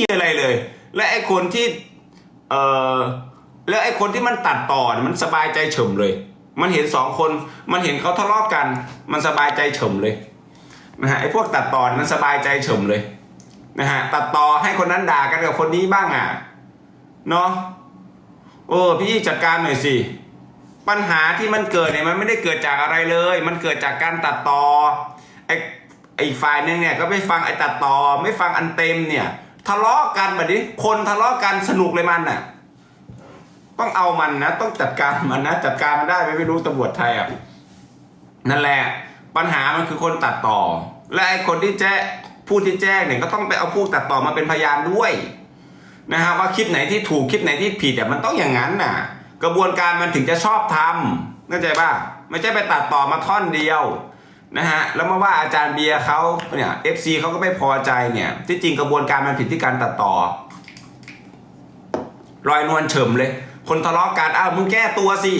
มีอะไรเลย และไอ้คนที่เออแล้วไอ้คนที่มันตัดต่อมันสบายใจเฉมเลย มันเห็นสองคนมันเห็นเขาทะเลาะกัน มันสบายใจเฉมเลยนะฮะไอ้พวกตัดต่อมันสบายใจเฉมเลยนะฮะตัดต่อให้คนนั้นด่ากันกับคนนี้บ้างอะเนาะโอ้พี่จัดการหน่อยสิปัญหาที่มันเกิดเนี่ยมันไม่ได้เกิดจากอะไรเลย มันเกิดจากการตัดต่อไอ้ไอ้ฝ่ายหนึงเนี่ยก็ไม่ฟังไอ้ตัดต่อไม่ฟังอันเต็มเนี่ย ทะเลาะกันแบบนี้ คนทะเลาะกันสนุกเลยมันน่ะ ต้องเอามันนะ ต้องจัดการมันนะจัดการมันได้ไมไม่รู้ตำรวจไทยอะนั่นแหละปัญหามันคือคนตัดต่อ และไอ้คนที่แจ้ผู้ที่แจ้งเนี่ยก็ต้องไปเอาผู้ตัดต่อมาเป็นพยานด้วยนะฮะว่าคลิปไหนที่ถูกคลิปไหนที่ผิดอะมันต้องอย่างนั้นน่ะ กระบวนการมันถึงจะชอบทำเข้าใจป่ะไม่ใช่ไปตัดต่อมาท่อนเดียว นะฮะแล้วมาว่าอาจารย์เบียร์เขาเนี่ยเอฟซีเขาก็ไม่พอใจเนี่ยที่จริงกระบวนการมันผิดที่การตัดต่อ รอยนวลเฉิมเลย คนทะเลาะกันอ้าวมึงแก้ตัวสิ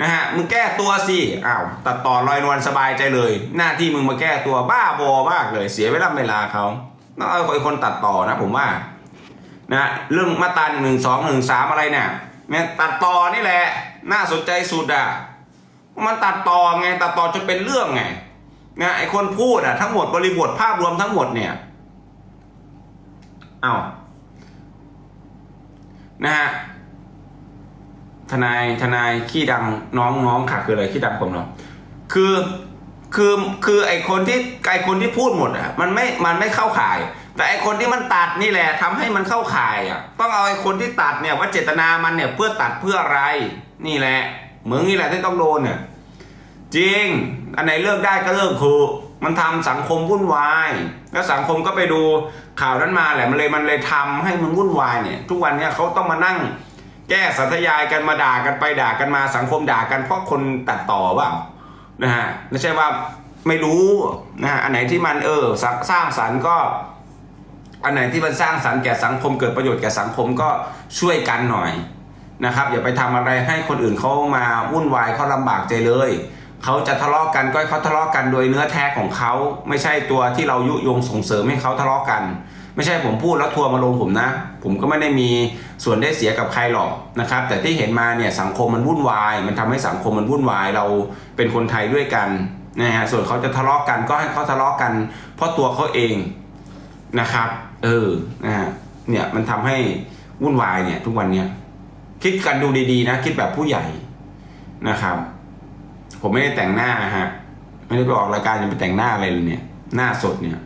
นะฮะมึงแก้ตัวสิอ้าวตัดต่อรอยนวลสบายใจเลย หน้าที่มึงมาแก้ตัวบ้าบอมากเลย เสียเวลาเวลาเขาต้องเอาไอ้คนตัดต่อนะผมว่านะเรื่องมาตราหนึ่งสองหนึ่งสามอะไรเนี่ยเนี่ยตัดต่อนี่แหละ น่าสนใจสุดอะ มันตัดต่อไงตัดต่อจนเป็นเรื่องไงนะไอคนพูดอะทั้งหมดบริบทภาพรวมทั้งหมดเนี่ยเอานะฮะทนายทนายขี้ดังน้องน้องค่ะคืออะไรขี้ดังผมเนาะคือคือคือไอคนที่ไอคนที่พูดหมดอะมันไม่มันไม่เข้าข่าย แต่ไอคนที่มันตัดนี่แหละทำให้มันเข้าข่ายอะต้องเอาไอคนที่ตัดเนี่ยว่าเจตนามันเนี่ยเพื่อตัดเพื่ออะไรนี่แหละ มืองนี่แหละที่ต้องโดนเนี่ยจริง อันไหนเลิกได้ก็เลิกคือมันทำสังคมวุ่นวาย แล้วสังคมก็ไปดูข่าวนั้นมาแหละมันเลยมันเลยทำให้มันวุ่นวายเนี่ยทุกวันเนี้ยเขาต้องมานั่ง แก้สัทยายกันมาด่ากันไปด่ากันมาสังคมด่ากันเพราะคนตัดต่อเปล่านะฮะไม่ใช่ว่าไม่รู้นะฮะอันไหนที่มันเออสร้างสร้างสรรค์ก็ อันไหนที่มันสร้างสรรค์แก่สังคมเกิดประโยชน์แก่สังคมก็ช่วยกันหน่อย นะครับอย่าไปทำอะไรให้คนอื่นเขามาวุ่นวายเขาลำบากใจเลยเขาจะทะเลาะกันก็ให้เขาทะเลาะกันโดยเนื้อแท้ของเขาไม่ใช่ตัวที่เรายุยงส่งเสริมให้เขาทะเลาะกัน ไม่ใช่ผมพูดแล้วทัวร์มาลงผมนะ ผมก็ไม่ได้มีส่วนได้เสียกับใครหรอกนะครับ แต่ที่เห็นมาเนี่ยสังคมมันวุ่นวาย มันทำให้สังคมมันวุ่นวายเราเป็นคนไทยด้วยกันนะฮะส่วนเขาจะทะเลาะกันก็ให้เขาทะเลาะกัน เพราะตัวเขาเองนะครับ เออนะฮะเนี่ยมันทำให้วุ่นวายเนี่ยทุกวันเนี่ย คิดกันดูดีๆนะ คิดแบบผู้ใหญ่นะครับ ผมไม่ได้แต่งหน้าฮะไม่ได้ไปออกรายการจะไปแต่งหน้าอะไรเลยเนี่ย หน้าสดเนี่ย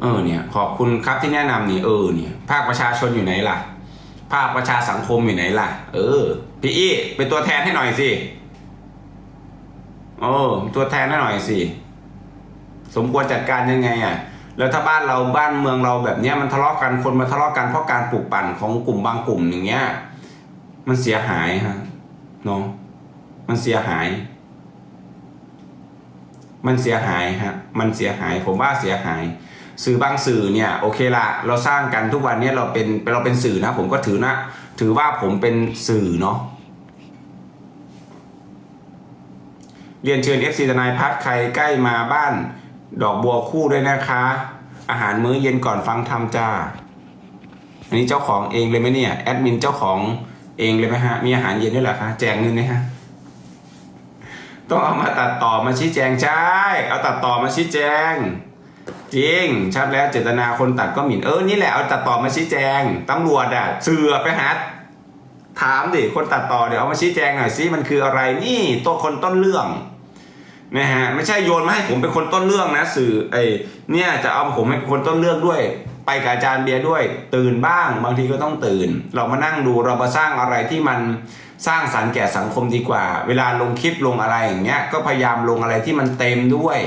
เออเนี่ย ขอบคุณครับที่แนะนำนี่เออเนี่ย ภาคประชาชนอยู่ไหนล่ะ ภาคประชาสังคมอยู่ไหนล่ะ เออพี่อี้เป็นตัวแทนให้หน่อยสิโอ้ตัวแทนให้หน่อยสิสมควรจัดการยังไงอะ แล้วถ้าบ้านเราบ้านเมืองเราแบบเนี้ยมันทะเลาะกันคนมาทะเลาะกันเพราะการปลูกปั่นของกลุ่มบางกลุ่มอย่างเงี้ยมันเสียหายฮะเนาะมันเสียหาย มันเสียหายฮะมันเสียหายผมว่าเสียหาย สื่อบางสื่อเนี่ยโอเคละเราสร้างกันทุกวันนี้เราเป็นเราเป็นสื่อนะ ผมก็ถือนะ ถือว่าผมเป็นสื่อเนาะเรียนเชิญ FC ทนายพัฒใครใกล้มาบ้าน ดอกบัวคู่ด้วยนะคะ อาหารมื้อเย็นก่อนฟังธรรมจ้า อันนี้เจ้าของเองเลยไหมเนี่ย แอดมินเจ้าของเองเลยไหมฮะ มีอาหารเย็นด้วยเหรอคะ แจกเงินไหมฮะ ต้องเอามาตัดต่อมาชี้แจงใช่ เอาตัดต่อมาชี้แจง จริง ชัดแล้วเจตนาคนตัดก็หมิ่น เออ นี่แหละเอาตัดต่อมาชี้แจง ตำรวจอะเสือไปหาถามดิ คนตัดต่อเดี๋ยวเอามาชี้แจงหน่อยสิมันคืออะไร นี่ตัวคนต้นเรื่อง นะฮะไม่ใช่โยนมาให้ผมเป็นคนต้นเรื่องนะสื่อไอ้เนี่ยจะเอาผมให้เป็นคนต้นเรื่องด้วย ไปกับอาจารย์เบียร์ด้วย ตื่นบ้าง บางทีก็ต้องตื่น เรามานั่งดูเรามาสร้างอะไรที่มันสร้างสรรค์แก่สังคมดีกว่า เวลาลงคลิปลงอะไรอย่างเงี้ยก็พยายามลงอะไรที่มันเต็มด้วย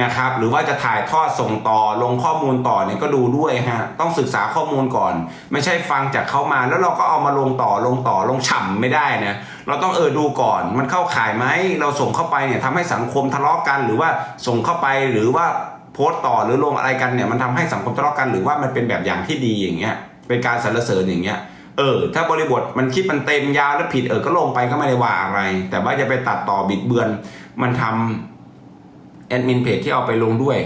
นะครับหรือว่าจะถ่ายทอดส่งต่อลงข้อมูลต่อเนี่ยก็ดูด้วยฮะต้องศึกษาข้อมูลก่อน ไม่ใช่ฟังจากเขามาแล้วเราก็เอามาลงต่อลงต่อลงฉ่ำไม่ได้นะเราต้องเออดูก่อนมันเข้าข่ายไหมเราส่งเข้าไปเนี่ยทำให้สังคมทะเลาะกัน หรือว่าส่งเข้าไปหรือว่าโพสต์ต่อหรือลงอะไรกันเนี่ยมันทำให้สังคมทะเลาะกันหรือว่ามันเป็นแบบอย่างที่ดีอย่างเงี้ยเป็นการสรรเสริญอย่างเงี้ยเออถ้าบริบทมันคิดมันเต็มยาวแล้วผิดเออก็ลงไปก็ไม่ได้ว่าอะไร แต่ว่าจะไปตัดต่อบิดเบือนมันทำ แอดมินเพจที่เอาไปลงด้วย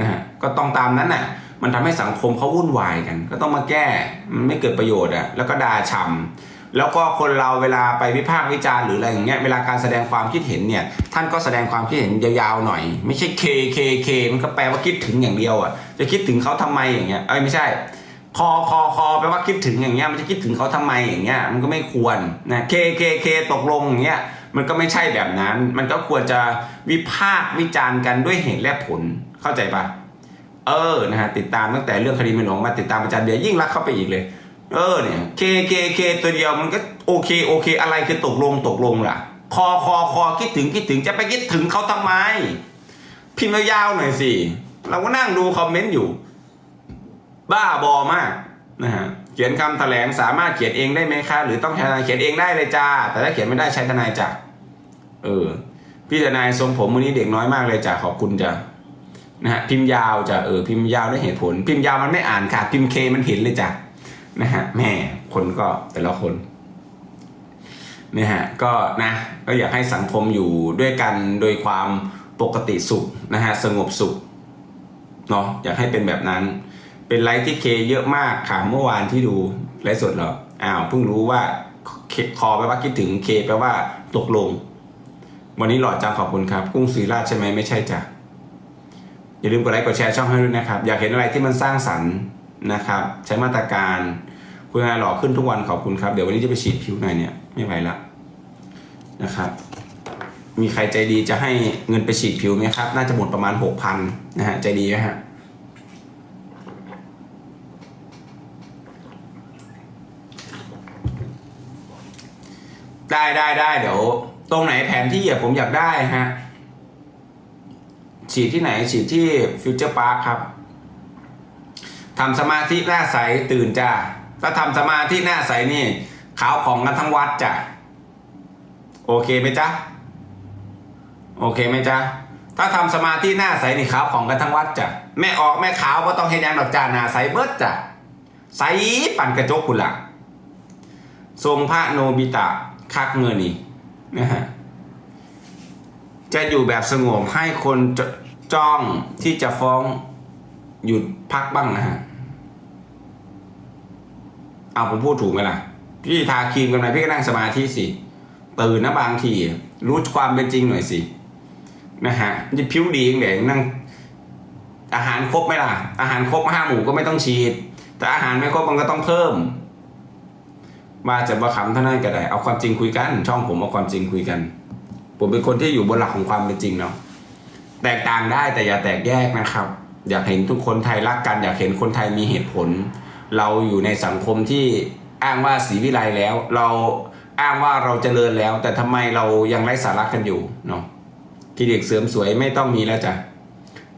นะฮะก็ต้องตามนั้นน่ะมันทำให้สังคมเขาวุ่นวายกัน ก็ต้องมาแก้มันไม่เกิดประโยชน์อะแล้วก็ด่าชำแล้วก็คนเราเวลาไปวิพากษ์วิจารณ์หรืออะไรอย่างเงี้ยเวลาการแสดงความคิดเห็นเนี่ยท่านก็แสดงความคิดเห็นยาวๆหน่อย ไม่ใช่เคเคเคมันก็แปลว่าคิดถึงอย่างเดียวอะจะคิดถึงเขาทำไมอย่างเงี้ยเอ้ยไม่ใช่คอคอคอแปลว่าคิดถึงอย่างเงี้ยมันจะคิดถึงเขาทำไมอย่างเงี้ยมันก็ไม่ควรนะเคเคเคตกลงอย่างเงี้ย มันก็ไม่ใช่แบบนั้น มันก็ควรจะวิพากษ์วิจารณ์กันด้วยเหตุและผลเข้าใจปะเออนะฮะติดตามตั้งแต่เรื่องคดีมียหลงมาติดตามอาจารย์เบียร์ยิ่งรักเข้าไปอีกเลย เออเนี่ยเคเคเคตัวเดียวมันก็โอเคโอเค อะไรคือตกลงตกลงล่ะ คอคอคอคิดถึงคิดถึงจะไปคิดถึงเขาทำไม พิมพ์ยาวๆหน่อยสิเราก็นั่งดูคอมเมนต์อยู่ บ้าบอมากนะฮะเขียนคำแถลงสามารถเขียนเองได้ไหมคะหรือต้องทนายเขียนเองได้เลยจ้า แต่ถ้าเขียนไม่ได้ใช้ทนายจ้ะ เออ พี่ทนายทรงผมมือนี้เด็กน้อยมากเลยจ้ะขอบคุณจ้ะนะฮะพิมพ์ยาวจะเออพิมพ์ยาวด้วยเหตุผล พิมพ์ยาวมันไม่อ่านค่ะ พิมพ์เคมันเห็นเลยจ้ะนะฮะแม่คนก็แต่ละคนนะฮะก็นะก็อยากให้สังคมอยู่ด้วยกันโดยความปกติสุขนะฮะสงบสุขเนาะอยากให้เป็นแบบนั้น เป็นไลฟ์ที่เคเยอะมากค่ะเมื่อวานที่ดูไลฟ์สดเหรออ้าวเพิ่งรู้ว่าเคคอแปลว่าคิดถึงเคแปลว่าตกลง วันนี้หล่อจังขอบคุณครับ กุ้งศรีราชใช่ไหมไม่ใช่จ้ะอย่าลืมกดไลค์กดแชร์ช่องให้ด้วยนะครับ อยากเห็นอะไรที่มันสร้างสรรค์นะครับ ใช้มาตรการคุณงานหล่อขึ้นทุกวันขอบคุณครับ เดี๋ยววันนี้จะไปฉีดผิวหน่อยเนี่ยไม่ไหวละนะครับ มีใครใจดีจะให้เงินไปฉีดผิวไหมครับ น่าจะหมดประมาณหกพันนะฮะใจดีไหมฮะได้ได้ได้เดี๋ยว ตรงไหนแผนที่ผมอยากได้ฮะ ฉีดที่ไหนฉีดที่ฟิวเจอร์พาร์คครับทำสมาธิหน้าใสตื่นจ้าถ้าทำสมาธิหน้าใสนี่ ขาวของกันทั้งวัดจ้ะ โอเคไหมจ๊ะ โอเคไหมจ๊ะ ถ้าทำสมาธิหน้าใสนี่ขาวของกันทั้งวัดจ้ะ แม่ออกแม่ขาวก็ต้องเห็นยังดอกจาหน้าใสเบิดจ้ะ ใสปั่นกระจกคุณละทรงพระโนบิตะคักเงินนี่ นะฮะจะอยู่แบบสงบให้คนจจ้องที่จะฟ้องหยุดพักบ้างนะฮะเอาผมพูดถูกไหมล่ะ พี่ทาครีมกันไหมพี่ก็นั่งสมาธิสิตื่นนะบางที รู้ความเป็นจริงหน่อยสินะฮะจะผิวดีอย่างเด็กนั่ง อาหารครบไหมล่ะ อาหารครบห้าหมู่ก็ไม่ต้องฉีด แต่อาหารไม่ครบมันก็ต้องเพิ่ม มาจะมาขำเท่านั้นก็ได้ เอาความจริงคุยกัน ช่องผมเอาความจริงคุยกัน ผมเป็นคนที่อยู่บนหลักของความเป็นจริงเนาะแตกต่างได้แต่อย่าแตกแยกนะครับ อยากเห็นทุกคนไทยรักกัน อยากเห็นคนไทยมีเหตุผล เราอยู่ในสังคมที่อ้างว่าสีวิไลแล้ว เราอ้างว่าเราเจริญแล้ว แต่ทำไมเรายังไร้สาระกันอยู่เนาะกิเลสเสริมสวยไม่ต้องมีแล้วจ้ะ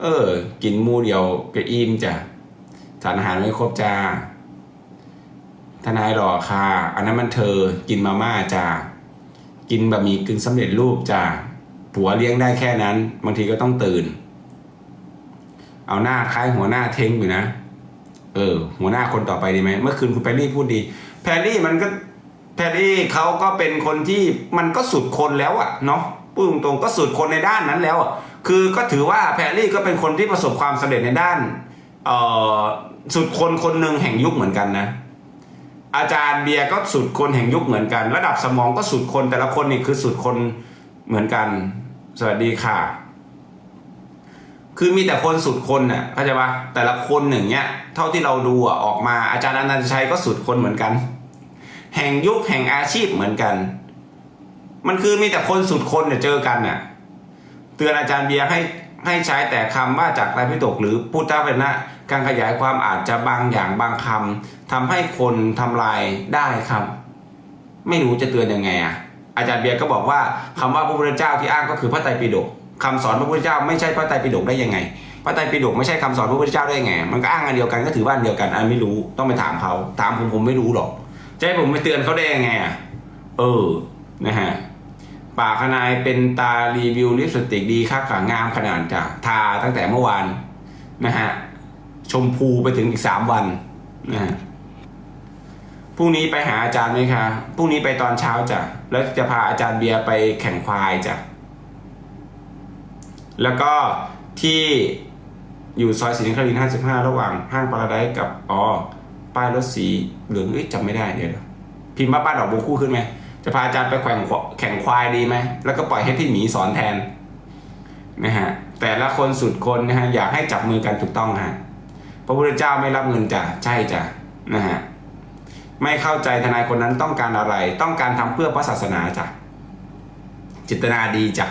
เออ กินมูเดียวก็อิ่มจ้ะสารอาหารไม่ครบจ้า ทนายหล่อค่ะ อันนั้นมันเธอกินมาม่าจ้ากินบะหมี่กึ่งสำเร็จรูปจ้าผัวเลี้ยงได้แค่นั้น บางทีก็ต้องตื่น เอาหน้าคล้ายหัวหน้าเท้งอยู่นะ เออ หัวหน้าคนต่อไปดีไหมเมื่อคืนคุณแพรรี่พูดดี แพรรี่มันก็แพรรี่เขาก็เป็นคนที่มันก็สุดคนแล้วอะเนาะพูดตรงๆก็สุดคนในด้านนั้นแล้วอะคือก็ถือว่าแพรรี่ก็เป็นคนที่ประสบความสำเร็จในด้านเอ่อสุดคนคนหนึ่งแห่งยุคเหมือนกันนะ อาจารย์เบียร์ก็สุดคนแห่งยุคเหมือนกัน ระดับสมองก็สุดคนแต่ละคนนี่คือสุดคนเหมือนกัน สวัสดีค่ะ คือมีแต่คนสุดคนน่ะเข้าใจปะแต่ละคนอย่งเงี้ยเท่าที่เราดูอะออกมาอาจารย์อนันตชัยก็สุดคนเหมือนกัน แห่งยุคแห่งอาชีพเหมือนกัน มันคือมีแต่คนสุดคนเนี่ยเจอกันน่ะเตือนอาจารย์เบียร์ให้ให้ใช้แต่คำว่าจากไรปิฎกหรือพุทธวจนะ การขยายความอาจจะบางอย่างบางคำทำให้คนทำลายได้ครับ ไม่รู้จะเตือนยังไงอะอาจารย์เบียร์ก็บอกว่าคำว่าพระพุทธเจ้าที่อ้างก็คือพระไตรปิฎกคำสอนพระพุทธเจ้าไม่ใช่พระไตรปิฎกได้ยังไง พระไตรปิฎกไม่ใช่คำสอนพระพุทธเจ้าได้ยังไง มันก็อ้างอันเดียวกันก็ถือว่าอันเดียวกันอันไม่รู้ต้องไปถามเขาถามผมผมไม่รู้หรอกจะให้ผมไปเตือนเขาได้ยังไงอะเออนะฮะป่ากนายเป็นตารีวิวลิปสติกดีครับขางามขนาดจ้ะทาตั้งแต่เมื่อวานนะฮะ ชมพูไปถึงอีกสามวันนะฮะพรุ่งนี้ไปหาอาจารย์ไหมคะพรุ่งนี้ไปตอนเช้าจ้ะแล้วจะพาอาจารย์เบียร์ไปแข่งควายจ้ะแล้วก็ที่อยู่ซอยสินครินห้าสิบห้าระหว่างห้างปาราไดซ์กับอ๋อป้ายรถสีเหลืองเอ้ยจำไม่ได้เดี๋ยวนะพิมพ์ว่าป้าดอกบัวคู่ขึ้นไหมจะพาอาจารย์ไปแข่งควแข่งควายดีไหมแล้วก็ปล่อยให้พี่หมีสอนแทนนะฮะแต่ละคนสุดคนนะฮะอยากให้จับมือกันถูกต้องฮะพ ระพุทธเจ้าไม่รับเงินจ้ะใช่จ้ะนะฮะไม่เข้าใจทนายคนนั้นต้องการอะไร ต้องการทำเพื่อพระศาสนาจ้ะจิตนาดีจ้ะ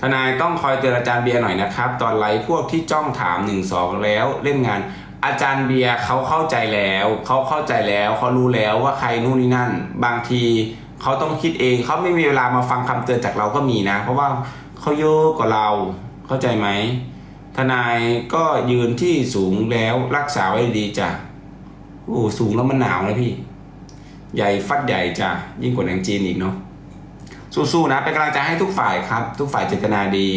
ทนายต้องคอยเตือนอาจารย์เบียร์หน่อยนะครับ ตอนไลฟ์พวกที่จ้องถามหนึ่งสองแล้วเล่นงานอาจารย์เบียร์เขาเข้าใจแล้วเขาเข้าใจแล้วเขารู้แล้วว่าใครนู่นนี่นั่น บางทีเขาต้องคิดเองเขาไม่มีเวลามาฟังคำเตือนจากเราก็มีนะ เพราะว่าเขาเยอะกว่าเราเข้าใจไหม ทนายก็ยืนที่สูงแล้วรักษาไว้ดีจ้ะโอ้สูงแล้วมันหนาวนะพี่ ใหญ่ฟัดใหญ่จ้ะยิ่งกว่าหนังจีนอีกเนาะสู้ๆนะเป็นกำลังใจให้ทุกฝ่ายครับ ทุกฝ่ายเจตนาดี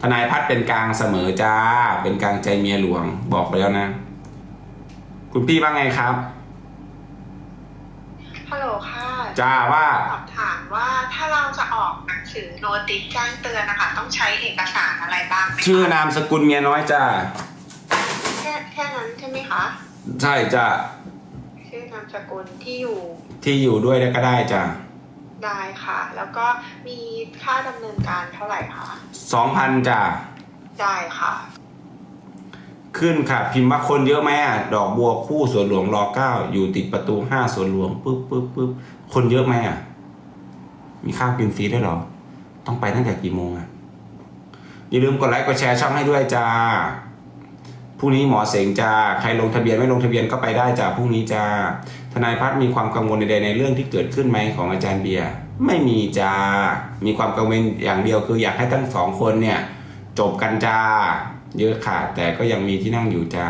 ทนายพัฒน์เป็นกลางเสมอจ้า เป็นกลางใจเมียหลวงบอกไปแล้วนะ คุณพี่ว่าไงครับฮัลโหลค่ะ จ้าว่าสอบถามว่าถ้าเราจะออกหนังสือโนติสแจ้งเตือนนะคะต้องใช้เอกสารอะไรบ้างไหมคะชื่อนามสกุลเมียน้อยจ้าแค่แค่นั้นใช่ไหมคะใช่จ้าชื่อนามสกุลที่อยู่ที่อยู่ด้วยก็ได้จ้าได้ค่ะ แล้วก็มีค่าดำเนินการเท่าไหร่คะสองพันจ้าได้ค่ะ ขึ้นค่ะ พิมพ์ว่าคนเยอะไหมอะดอกบัวคู่สวนหลวงรอเก้าอยู่ติดประตูห้าสวนหลวงปึ๊บปึ๊บปึ๊บคนเยอะไหมอะ มีข้าวกินฟรีได้หรอ ต้องไปตั้งแต่กี่โมงอะ อย่าลืมกดไลค์กดแชร์ช่องให้ด้วยจ้าพรุ่งนี้หมอเสงจ้าใครลงทะเบียนไม่ลงทะเบียนก็ไปได้จ้าพรุ่งนี้จ้าทนายพัฒนมีความกังวลใดๆในเรื่องที่เกิดขึ้นไหมของอาจารย์เบียร์ไม่มีจ้ามีความกังวลอย่างเดียวคืออยากให้ทั้งสองคนเนี่ยจบกันจ้า เยอะค่ะ แต่ก็ยังมีที่นั่งอยู่จ้า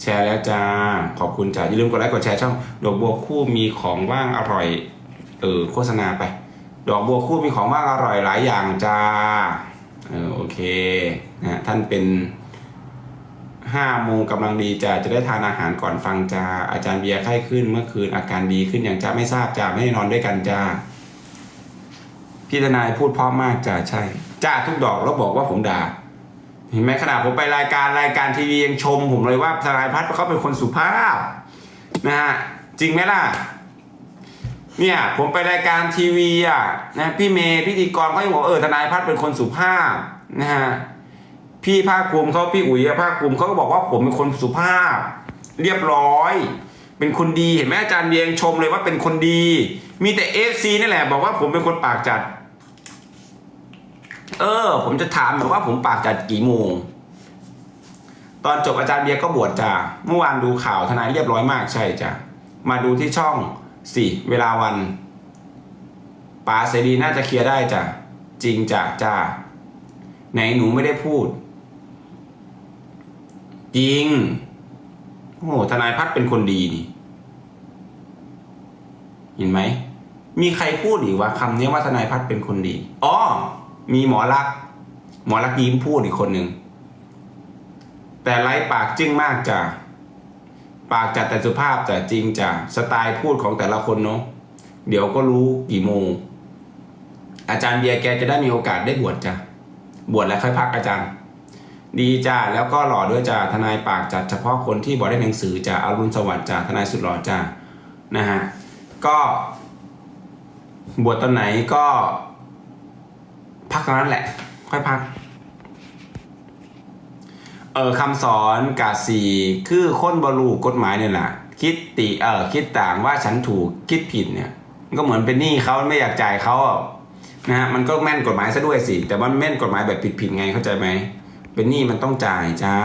แชร์แล้วจ้า ขอบคุณจ้าอย่าลืมกดไลค์กดแชร์ช่องดอกบัวคู่มีของว่างอร่อย เออโฆษณาไป ดอกบัวคู่มีของว่างอร่อยหลายอย่างจ้าเออโอเคนะท่านเป็นห้าโมงกำลังดีจ้าจะได้ทานอาหารก่อนฟังจ้าอาจารย์เบียร์ไข้ขึ้นเมื่อคืนอาการดีขึ้นอย่างจ้าไม่ทราบจ้าไม่ได้นอนด้วยกันจ้า พี่ทนายพูดพราะมากจ้าใช่จ้าทุกดอกแล้วบอกว่าผมด่าเห็นไหมขนาดผมไปรายการรายการทีวียังชม ผมเลยว่าทนายพัฒน์เขาเป็นคนสุภาพนะฮะจริงไหมล่ะเนี่ยผมไปรายการทีวีอะนะพี่เมย์พิธีกรเขายังบอกเออทนายพัฒน์เป็นคนสุภาพนะฮะพี่ภาคภูมิเขาพี่อุ๋ยภาคภูมิเขาก็บอกว่าผมเป็นคนสุภาพ เรียบร้อย เป็นคนดีเห็นไหมอาจารย์เบียงชมเลยว่าเป็นคนดี มีแต่เอฟซีนี่แหละ บอกว่าผมเป็นคนปากจัด เออ ผมจะถามแบบว่าผมปากจัดกี่โมง ตอนจบอาจารย์เบียร์ก็บวชจ้าเมื่อวานดูข่าวทนายเรียบร้อยมากใช่จ้ะมาดูที่ช่องสี่เวลาวันป๋าเสรีน่าจะเคลียร์ได้จ้ะจริงจ้ะจ้าไหนหนูไม่ได้พูด จริงโอ้โหทนายพัฒน์เป็นคนดีนี่ เห็นไหม มีใครพูดอีกว่าคำนี้ว่าทนายพัฒน์เป็นคนดี อ๋อ มีหมอรัก หมอรักยิ้มพูดอีกคนหนึ่ง แต่ไร้ปากจึ้งมากจ้ะปากจัดแต่สุภาพแต่จริงจ้ะสไตล์พูดของแต่ละคนเนาะเดี๋ยวก็รู้กี่โมง อาจารย์เบียร์แกจะได้มีโอกาสได้บวชจ้ะบวชแล้วค่อยพักอาจารย์ ดีจ้าแล้วก็หล่อด้วยจ้าทนายปากจัดเฉพาะคนที่บอกได้หนังสือจ้าอารุณสวัสดิ์จ้าทนายสุดหล่อจ้านะฮะก็บวชตอนไหนก็ พักตอนนั้นแหละ ค่อยพักเออคำสอนกาสีคือคนบรูกฎหมายเนี่ยแหละคิดติเออคิดต่างว่าฉันถูกคิดผิดเนี่ยมันก็เหมือนเป็นหนี้เขาไม่อยากจ่ายเขานะฮะมันก็แม่นกฎหมายซะด้วยสิ แต่ว่ามันแม่นกฎหมายแบบผิดๆไงเข้าใจไหมเป็นหนี้มันต้องจ่ายจ้า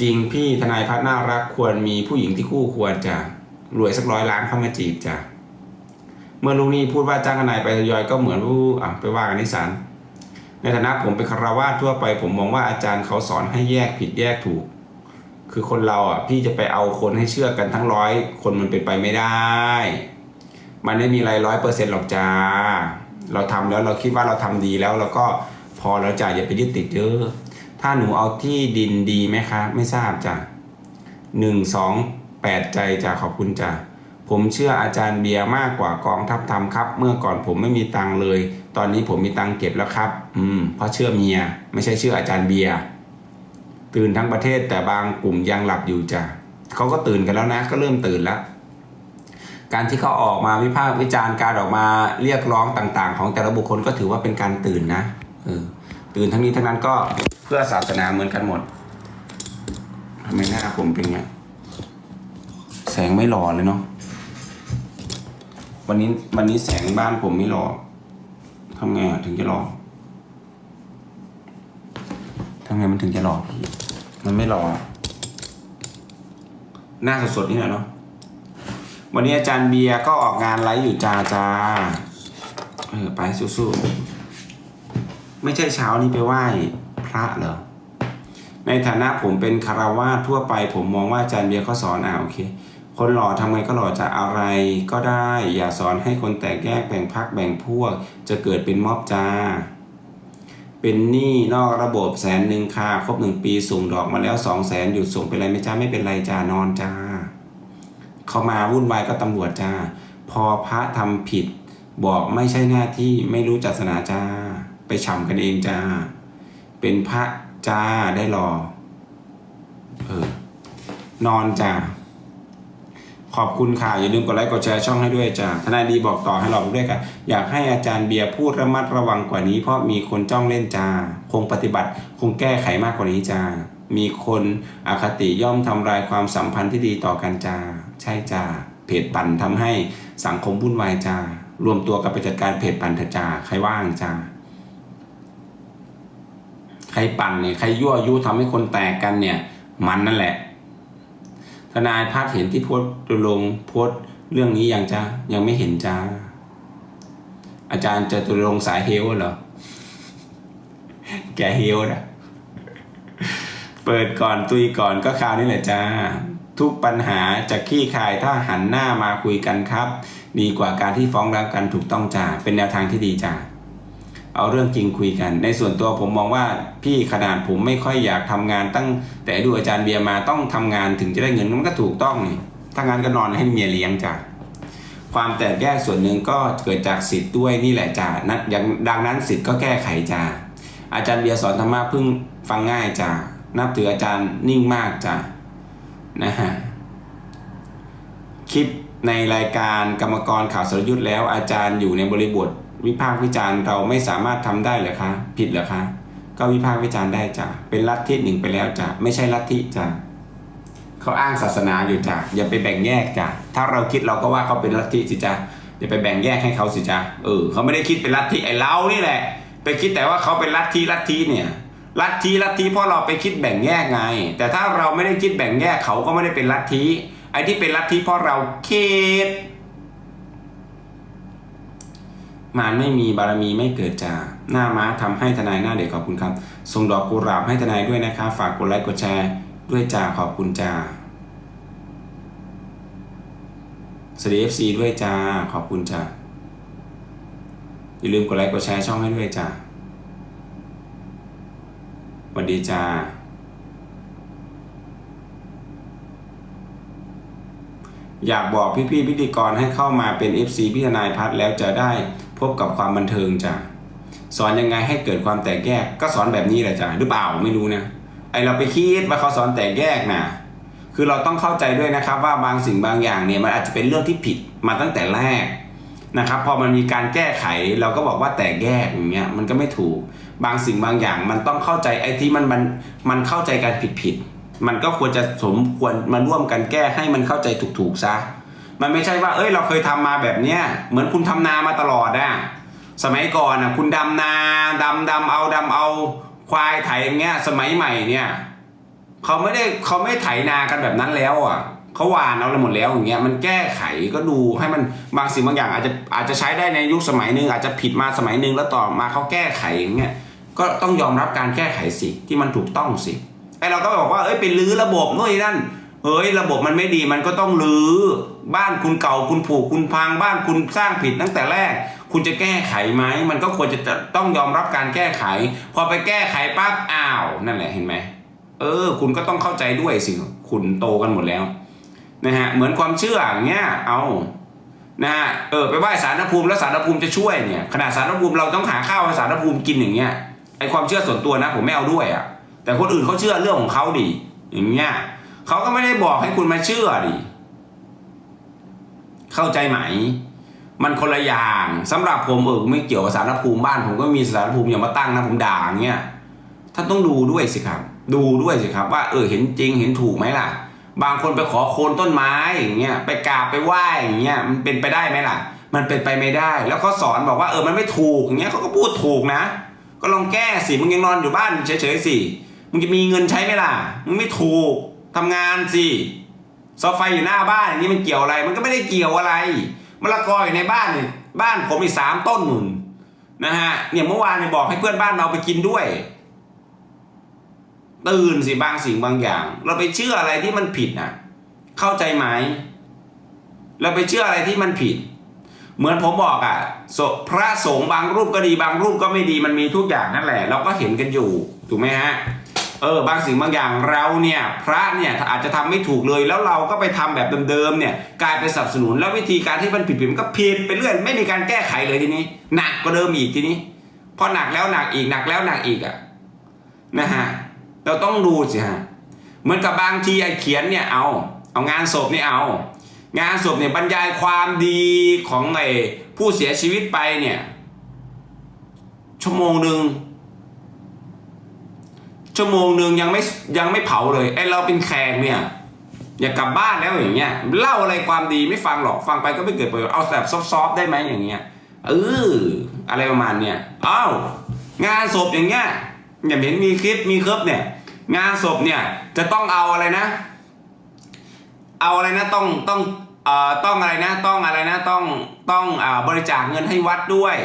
จริงพี่ทนายพัฒน์น่ารักควรมีผู้หญิงที่คู่ควรจะรวยสักร้อยล้านเข้ามาจีบจ้ะ เมื่อลุงนี่พูดว่าจ้างทนายไปทยอยก็เหมือนผู้อะไปว่ากันที่ศาลในฐานะผมเป็นคารวาสทั่วไป ผมมองว่าอาจารย์เขาสอนให้แยกผิดแยกถูก คือคนเราอะพี่จะไปเอาคนให้เชื่อกันทั้งร้อยคนมันเป็นไปไม่ได้ มันไม่มีอะไรร้อยเปอร์เซ็นต์หรอกจ้า เราทำแล้วเราคิดว่าเราทำดีแล้วเราก็พอแล้วจ้ะอย่าไปยึดติดเยอะถ้าหนูเอาที่ดินดีไหมคะ ไม่ทราบจ้ะหนึ่งสองแปดใจจ้ะขอบคุณจ้ะ ผมเชื่ออาจารย์เบียร์มากกว่ากองทัพธรรมครับ เมื่อก่อนผมไม่มีตังเลย ตอนนี้ผมมีตังเก็บแล้วครับ อืม เพราะเชื่อเมีย ไม่ใช่เชื่ออาจารย์เบียร์ตื่นทั้งประเทศแต่บางกลุ่มยังหลับอยู่จ้ะเขาก็ตื่นกันแล้วนะ ก็เริ่มตื่นแล้ว การที่เขาออกมาวิพากษ์วิจารณ์การออกมาเรียกร้องต่างๆ ของแต่ละบุคคลก็ถือว่าเป็นการตื่นนะเออตื่นทั้งนี้ทั้งนั้นก็เพื่อศาสนาเหมือนกันหมดทำไมหน้าผมเป็นไงแสงไม่หล่อเลยเนาะ วันนี้วันนี้แสงบ้านผมไม่หลอทำไงอะถึงจะหลอทำไงมันถึงจะหลอพี่มันไม่หลอหน้าสดๆนี่แหละเนาะวันนี้อาจารย์เบียร์ก็ออกงานไลฟ์อยู่จ้าจ้าเออไปสู้ๆไม่ใช่เช้านี้ไปไหว้พระเหรอในฐานะผมเป็นคารวาสทั่วไป ผมมองว่าอาจารย์เบียร์เขาสอนอ่าโอเค คนหล่อทำไงก็หล่อจะอะไรก็ได้ อย่าสอนให้คนแตกแยกแบ่งพักแบ่งพวก จะเกิดเป็นม็อบจ้า เป็นหนี้นอกระบบแสนหนึ่งค่ะ ครบหนึ่งปีส่งดอกมาแล้วสองแสนหยุดส่งเป็นไรไหมจ้าไม่เป็นไรจ้านอนจ้า เขามาวุ่นวายก็ตำรวจจ้า พอพระทำผิด บอกไม่ใช่หน้าที่ไม่รู้จักศาสนาจ้า ไปฉ่ำกันเองจ้า เป็นพระจ้าได้รอ เออ นอนจ้า ขอบคุณค่ะ อย่าลืมกดไลค์กดแชร์ช่องให้ด้วยจ้าทนายดีบอกต่อให้เราด้วยกันอยากให้อาจารย์เบียร์พูดระมัดระวังกว่านี้ เพราะมีคนจ้องเล่นจ้า คงปฏิบัติ คงแก้ไขมากกว่านี้จ้า มีคนอคติย่อมทำลายความสัมพันธ์ที่ดีต่อกันจ้า ใช่จ้า เพจปั่นทำให้สังคมวุ่นวายจ้า รวมตัวกันไปจัดการเพจปั่นเถอะจ้า ใครว่างจ้าใครปั่นเนี่ย ใครยั่วยุทำให้คนแตกกันเนี่ย มันนั่นแหละ ทนายพัฒน์เห็นที่โพสต์ลงโพสต์เรื่องนี้ยังจ้ายังไม่เห็นจ้า อาจารย์จะตุรงสายเฮลเหรอ แกเฮลนะเปิดก่อนตุยก่อนก็คราวนี้แหละจ้า ทุกปัญหาจะขี้คายถ้าหันหน้ามาคุยกันครับ ดีกว่าการที่ฟ้องร้องกันถูกต้องจ้าเป็นแนวทางที่ดีจ้า เอาเรื่องจริงคุยกัน ในส่วนตัวผมมองว่าพี่ขนาดผมไม่ค่อยอยากทำงานตั้ง แต่ดูอาจารย์เบียร์มาต้องทำงานถึงจะได้เงินมันก็ถูกต้องนี่ถ้างานก็นอนให้เมียเลี้ยงจ้ะความแตกแยกส่วนหนึ่งก็เกิดจากสิทธิ์ด้วยนี่แหละจ้ะนัอย่างดังนั้นสิทธิ์ก็แก้ไขจ้ะอาจารย์เบียร์สอนธรรมะเพิ่งฟังง่ายจ้ะนับถืออาจารย์นิ่งมากจ้ะนะฮะคลิปในรายการกรรมกรข่าวสรยุทธ์แล้วอาจารย์อยู่ในบริบท วิพากษ์วิจารณ์เราไม่สามารถทำได้หรือคะผิดหรือคะก็วิพากษ์วิจารณ์ได้จ้ะเป็นลัทธิหนึ่งไปแล้วจ้ะไม่ใช่ลัทธิจ้ะเขาอ้างศาสนาอยู่จ้ะอย่าไปแบ่งแยกจ้ะถ้าเราคิดเราก็ว่าเขาเป็นลัทธิสิจ้ะอย่าไปแบ่งแยกให้เขาสิจ้ะเออเขาไม่ได้คิดเป็นลัทธิไอ้เรานี่แหละ ไปคิดแต่ว่าเขาเป็นลัทธิลัทธิเนี่ยลัทธิลัทธิเพราะเราไปคิดแบ่งแยกไง แต่ถ้าเราไม่ได้คิดแบ่งแยกเขาก็ไม่ได้เป็นลัทธิไอ้ที่เป็นลัทธิเพราะเราคิด มารไม่มีบารมีไม่เกิดจาหน้าม้าทำให้ทนายหน้าเด็กขอบคุณครับ ส่งดอกกุหลาบให้ทนายด้วยนะคะ ฝากกดไลค์กดแชร์ด้วยจาขอบคุณจาสวัสดีเอฟซีด้วยจาขอบคุณจาอย่าลืมกดไลค์กดแชร์ช่องให้ด้วยจาสวัสดีจาอยากบอกพี่ๆพิธีกรให้เข้ามาเป็น FC พี่ทนายพัฒน์แล้วจะได้ พบกับความบันเทิงจ้ะสอนยังไงให้เกิดความแตกแยก ก็สอนแบบนี้แหละจ้ะหรือเปล่าไม่รู้นะไอเราไปคิดว่าเขาสอนแตกแยกนะคือเราต้องเข้าใจด้วยนะครับว่าบางสิ่งบางอย่างเนี่ยมันอาจจะเป็นเรื่องที่ผิดมาตั้งแต่แรกนะครับพอมันมีการแก้ไขเราก็บอกว่าแตกแยกอย่างเงี้ยมันก็ไม่ถูกบางสิ่งบางอย่างมันต้องเข้าใจไอ้ที่มันมันมันเข้าใจกันผิดผิดมันก็ควรจะสมควรมาร่วมกันแก้ให้มันเข้าใจถูกๆซะ มันไม่ใช่ว่า เอ้ย เราเคยทำมาแบบเนี้ยเหมือนคุณทำนามาตลอดอะสมัยก่อนอะคุณดำนาดำดำเอาดำเอาควายไถอย่างเงี้ย สมัยใหม่เนี่ยเขาไม่ได้เขาไม่ไถนากันแบบนั้นแล้วอะเขาหวานเอาเลยหมดแล้วอย่างเงี้ยมันแก้ไขก็ดูให้มันบางสิ่งบางอย่างอาจจะอาจจะใช้ได้ในยุคสมัยหนึ่งอาจจะผิดมาสมัยหนึ่งแล้วต่อมาเขาแก้ไขอย่างเงี้ยก็ต้องยอมรับการแก้ไขสิที่มันถูกต้องสิไอเราก็บอกว่าเอ้ยไปลื้อระบบนู่นนนั่น เอ้ยระบบมันไม่ดีมันก็ต้องรื้อบ้านคุณเก่าคุณผูกคุณพังบ้านคุณสร้างผิดตั้งแต่แรก คุณจะแก้ไขไหมมันก็ควรจะต้องยอมรับการแก้ไข พอไปแก้ไขปั๊บอ้าว นั่นแหละเห็นไหมเออ คุณก็ต้องเข้าใจด้วยสิคุณโตกันหมดแล้วนะฮะเหมือนความเชื่ออย่างเงี้ยเอานะฮะเออไปไหว้สารภูมิแล้วสารภูมิจะช่วยเนี่ยขนาดสารภูมิเราต้องหาข้าวให้สารภูมิกินอย่างเงี้ยไอความเชื่อส่วนตัวนะ ผมไม่เอาด้วยอะ่ะแต่คนอื่นเขาเชื่อเรื่องของเขาดิอย่างเงี้ย เขาก็ไม่ได้บอกให้คุณมาเชื่อดิเข้าใจไหม มันคนละอย่างสำหรับผมเออไม่เกี่ยวกับสารภูมิบ้าน ผมก็มีสารภูมิอย่ามาตั้งนะผมด่าอย่างเงี้ยท่านต้องดูด้วยสิครับ ดูด้วยสิครับ ว่า เออเห็นจริงเห็นถูกไหมล่ะ บางคนไปขอโคนต้นไม้อย่างเงี้ยไปกราบไปไหว้อย่างเงี้ยมันเป็นไปได้ไหมล่ะ มันเป็นไปไม่ได้ แล้วเขาสอนบอกว่าเออมันไม่ถูกอย่างเงี้ยเขาก็พูดถูกนะ ก็ลองแก้สิมึงยังนอนอยู่บ้านเฉยๆสิมึงจะมีเงินใช้ไหมล่ะมึงไม่ถูก ทำงานสิเสาไฟอยู่หน้าบ้านอย่างนี้มันเกี่ยวอะไร มันก็ไม่ได้เกี่ยวอะไรมะละกออยู่ในบ้านบ้านผมอีกสามต้นหนุนนะฮะเนี่ยเมื่อวานเนี่ยบอกให้เพื่อนบ้านเราไปกินด้วย ตื่นสิบางสิ่งบางอย่าง เราไปเชื่ออะไรที่มันผิดน่ะ เข้าใจไหมเราไปเชื่ออะไรที่มันผิด เหมือนผมบอกอะ่ะพระสงฆ์บางรูปก็ดีบางรูปก็ไม่ดีมันมีทุกอย่างนั่นแหละ เราก็เห็นกันอยู่ถูกไหมฮะ เออบางสิ่งบางอย่างเราเนี่ยพระเนี่ยอาจจะทำไม่ถูกเลย แล้วเราก็ไปทำแบบเดิมๆเนี่ยกลายเป็นสนับสนุนแล้ววิธีการที่มันผิดๆมันก็ผิดไปเรื่อยไม่มีการแก้ไขเลยทีนี้ หนักกว่าเดิมอีกทีนี้พอหนักแล้วหนักอีกหนักแล้วหนักอีกอะ่ะนะฮะเราต้องดูสิฮะเหมือนกับบางทีไอ้เขียนเนี่ยเอาเอางานศพเนี่ยเอา งานศพเนี่ยบรรยายความดีของไอ้ผู้เสียชีวิตไปเนี่ยชั่วโมงหนึ่ง ชั่วโมงหนึ่งยังไม่ยังไม่เผาเลยไอเราเป็นแขกเนี่ยอยากกลับบ้านแล้วอย่างเงี้ยเล่าอะไรความดีไม่ฟังหรอกฟังไปก็ไม่เกิดประโยชน์เอาแบบซอฟๆได้ไหมอย่างเงี้ยเอออะไรประมาณเนี้ยอ้าวงานศพอย่างเงี้ยอย่าเห็นมีคลิปมีคลิปเนี่ย งานศพเนี่ยจะต้องเอาอะไรนะ เอาอะไรนะต้องต้องเอ่อต้องอะไรนะ ต้องอะไรนะต้องต้องอ่าบริจาคเงินให้วัดด้วย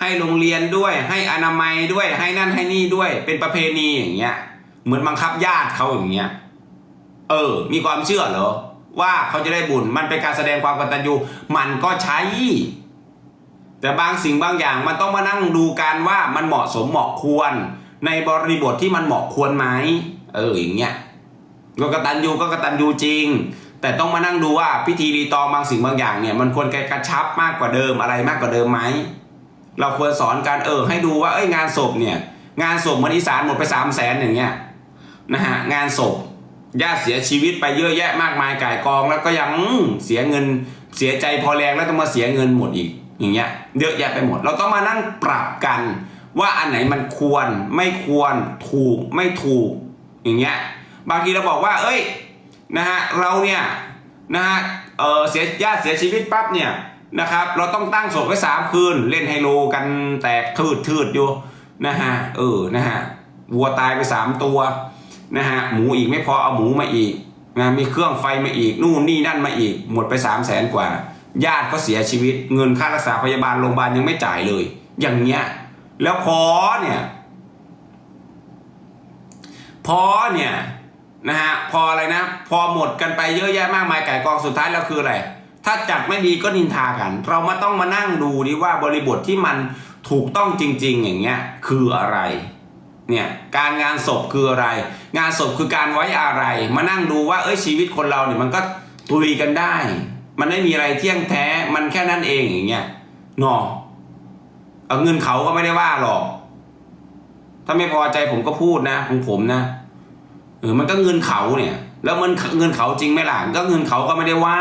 ให้โรงเรียนด้วย ให้อนามัยด้วย ให้นั่นให้นี่ด้วย เป็นประเพณีอย่างเงี้ย เหมือนบังคับญาติเขาอย่างเงี้ย เออ มีความเชื่อเหรอ ว่าเขาจะได้บุญ มันเป็นการแสดงความกตัญญู มันก็ใช้ แต่บางสิ่งบางอย่างมันต้องมานั่งดูกันว่ามันเหมาะสมเหมาะควร ในบริบทที่มันเหมาะควรไหม เออ อย่างเงี้ยก็กตัญญูก็กตัญญูจริง แต่ต้องมานั่งดูว่าพิธีรีตองบางสิ่งบางอย่างเนี่ย มันควรกระชับมากกว่าเดิมอะไรมากกว่าเดิมไหม เราควรสอนการเออให้ดูว่าเอ้ยงานศพเนี่ยงานศพมือนอีสานหมดไปสามแสนอย่างเงี้ยนะฮะงานศพญาติเสียชีวิตไปเยอะแยะมากมายก่ายกอง แล้วก็ยังเสียเงินเสียใจพอแรงแล้วต้องมาเสียเงินหมดอีกอย่างเงี้ยเยอะแยะไปหมด เราต้องมานั่งปรับกันว่าอันไหนมันควรไม่ควรถูกไม่ถูกอย่างเงี้ยบางทีเราบอกว่า เอ้ยนะฮะเราเนี่ยนะฮะเออเสียญาติเสียชีวิตปั๊บเนี่ย นะครับ เราต้องตั้งศพไว้สามคืน เล่นไฮโลกันแตกทืดทืดอยู่นะฮะเออนะฮะวัวตายไปสามตัวนะฮะหมูอีกไม่พอเอาหมูมาอีกนะมีเครื่องไฟมาอีกนู่นนี่นั่นมาอีก หมดไปสามแสนกว่า ญาติก็เสียชีวิต เงินค่ารักษาพยาบาลโรงพยาบาลยังไม่จ่ายเลย อย่างเงี้ยแล้วพอเนี่ยพอเนี่ยนะฮะพออะไรนะ พอหมดกันไปเยอะแยะมากมายไก่กองสุดท้ายแล้วคืออะไร ถ้าจัดไม่ดีก็นินทากัน เรามาต้องมานั่งดูดิว่าบริบทที่มันถูกต้องจริง ๆ อย่างเงี้ยคืออะไรเนี่ยการงานศพคืออะไร งานศพคือการไว้อะไร มานั่งดูว่าเอ้ยชีวิตคนเราเนี่ยมันก็ตุยกันได้ มันไม่มีอะไรเที่ยงแท้มันแค่นั้นเองอย่างเงี้ยเนาะเอาเงินเขาก็ไม่ได้ว่าหรอก ถ้าไม่พอใจผมก็พูดนะของผมนะเออมันก็เงินเขาเนี่ย แล้วมันเงินเขาจริงไหมล่ะก็เงินเขาก็ไม่ได้ว่า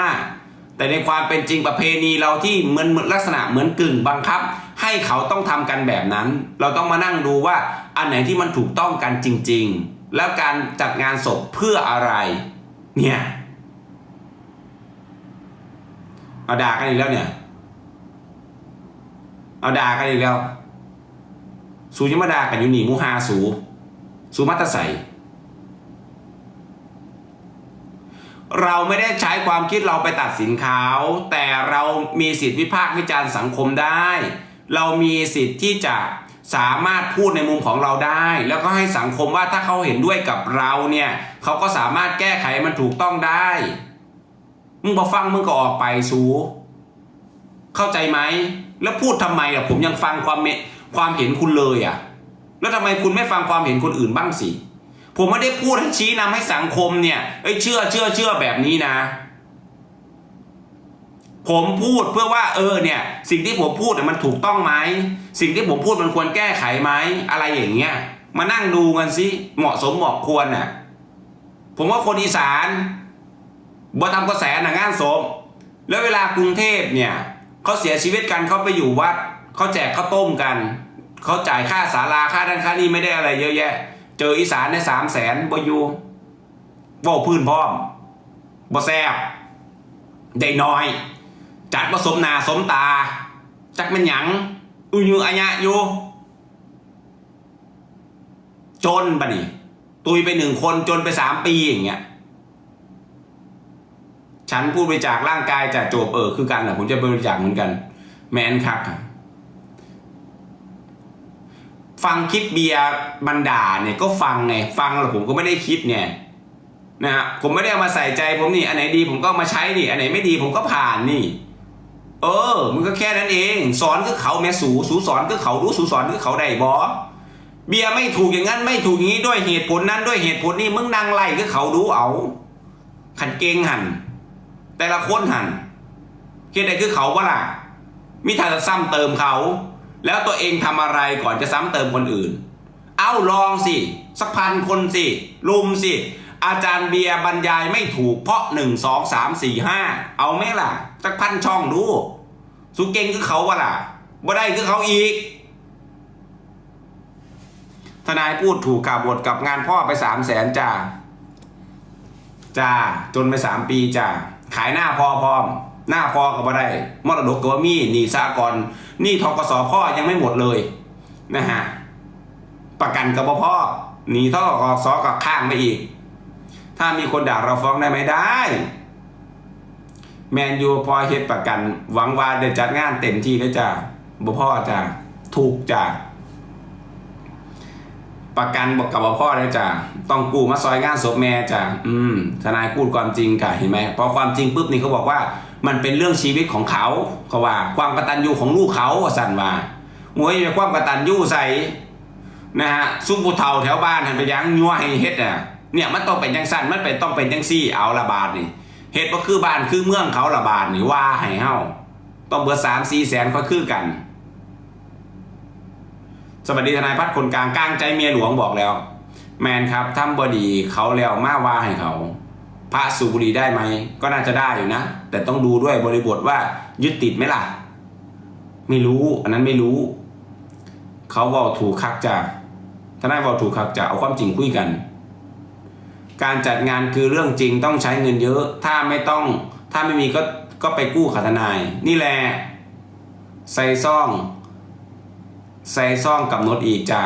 แต่ในความเป็นจริงประเพณีเราที่เหมือนลักษณะเหมือนกึ่งบังคับ ให้เขาต้องทำกันแบบนั้น เราต้องมานั่งดูว่าอันไหนที่มันถูกต้องกันจริง ๆ แล้วการจัดงานศพเพื่ออะไร เนี่ยเอาด่ากันอีกแล้วเนี่ย เอาด่ากันอีกแล้ว สูยังมาด่ากันอยู่หนีมูฮาสู สูมัตตะใส เราไม่ได้ใช้ความคิดเราไปตัดสินเขาแต่เรามีสิทธิวิพากษ์วิจารณ์สังคมได้ เรามีสิทธิ์ที่จะสามารถพูดในมุมของเราได้ แล้วก็ให้สังคมว่าถ้าเขาเห็นด้วยกับเราเนี่ยเขาก็สามารถแก้ไขมันถูกต้องได้ มึงพอฟังมึงก็ออกไปสูเข้าใจไหมแล้วพูดทำไมล่ะผมยังฟังความเมความเห็นคุณเลยอะ แล้วทำไมคุณไม่ฟังความเห็นคนอื่นบ้างสิ ผมไม่ได้พูดให้ชี้นำให้สังคมเนี่ยเอ้ยเชื่อเชื่อเชื่อแบบนี้นะ ผมพูดเพื่อว่าเออเนี่ย สิ่งที่ผมพูดเนี่ยมันถูกต้องไหมสิ่งที่ผมพูดมันควรแก้ไขไหมอะไรอย่างเงี้ย มานั่งดูกันสิเหมาะสมเหมาะควรน่ะ ผมว่าคนอีสานบ่ทำกระแสหนังงานศพแล้วเวลากรุงเทพเนี่ยเขาเสียชีวิตกันเขาไปอยู่วัดเขาแจกข้าวต้มกันเขาจ่ายค่าศาลาค่าดันค่านี้ไม่ได้อะไรเยอะแยะ เจออีสานในสามแสนบอยู่บ่าพื้นพร้อมบ่แซบได้น้อย จัดผสมหนาสมตา จักเป็นหยังอุยูอัญะอยู่จนปะนี่ตุยไปหนึ่งคนจนไปสามปีอย่างเงี้ยฉันผู้บริจาคร่างกายจะโจบเออคือกันแหละผมจะบริจาคเหมือนกัน แมนคักอะ ฟังคลิปเบียร์บันดาเนี่ยก็ฟังไงฟังแล้วผมก็ไม่ได้คิดเนี่ยนะฮะผมไม่ได้เอามาใส่ใจผมนี่อันไหนดีผมก็มาใช้นี่ อันไหนไม่ดีผมก็ผ่านนี่ เออ มันก็แค่นั้นเอง สอนคือเขาแม่สูสูสอนคือเขารู้สูสอนคือเขาได้บอเบียร์ไม่ถูกอย่างนั้นไม่ถูกอย่างนี้ด้วยเหตุผลนั้นด้วยเหตุผลนี้มึงนั่งไล่คือเขาดูเอา ขันเกงหัน แต่ละคนหันเหตุใดคือเขาว่าล่ะมิทาจะซ้ำเติมเขา แล้วตัวเองทำอะไรก่อนจะซ้ำเติมคนอื่น เอาลองสิสักพันคนสิลุมสิ อาจารย์เบียร์บรรยายไม่ถูกเพราะหนึ่งสองสามสี่ห้าเอาไหมล่ะ สักพันช่องดู สุเก่งคือเขาวะล่ะบ่ได้คือเขาอีก ทนายพูดถูกกับบทกับงานพ่อไปสามแสนจ้าจ้าจนไปสามปีจ้าขายหน้าพอพร้อม หน้าพอกับบ่ได้มรดกตัวมีหนี่สากรณ์หนี่ทกสพ่อยังไม่หมดเลยนะฮะประกันกับพ่อหนีทกสกับข้างไปอีก ถ้ามีคนด่าเราฟ้องได้ไหมได้ แมนยูพอเฮ็ดประกัน หวังว่าจะจัดงานเต็มที่เลยจ้าบ่พ่อจ้าถูกจ้าประกันบอกกับพ่อเลยจ้ะต้องกู้มาซอยงานศพแม่จ้ะอืมทนายพูดความจริงกะเห็นไหมพอความจริงปุ๊บนี่เขาบอกว่า มันเป็นเรื่องชีวิตของเขาเขาว่า ความกระตัญญูของลูกเขาสั่นว่าหมวยไปความกระตัญญูใส่นะฮะซุ่มผู้เฒ่าแถวบ้านหันไปยังยัวให้เฮ็ดอะเนี่ยมันต้องเป็นจังสั้นมันเป็นต้องเป็นจังซี่เอาละบาทนี่เฮ็ดก็คือบ้านคือเมืองเขาละบาทนี่ว่าให้เฮาต้องเบอร์สามสี่แสนก็คือกัน สวัสดีทนายพัฒน์คนกลางกลางใจเมียหลวงบอกแล้ว แมนครับทำบอดีเขาแล้วมาว่าให้เขา ระสูบบุหรีได้ไหม ก็น่าจะได้อยู่นะ แต่ต้องดูด้วยบริบทว่ายึดติดไหมล่ะ ไม่รู้ อันนั้นไม่รู้ เขาบอกถูกคักจากทนายบอกถูกคักจากเอาความจริงคุยกัน การจัดงานคือเรื่องจริงต้องใช้เงินเยอะ ถ้าไม่ต้อง ถ้าไม่มีก็ก็ไปกู้ขาทนาย นี่แหละใส่ซ่องใส่ซ่องกับโนดอีกจ้า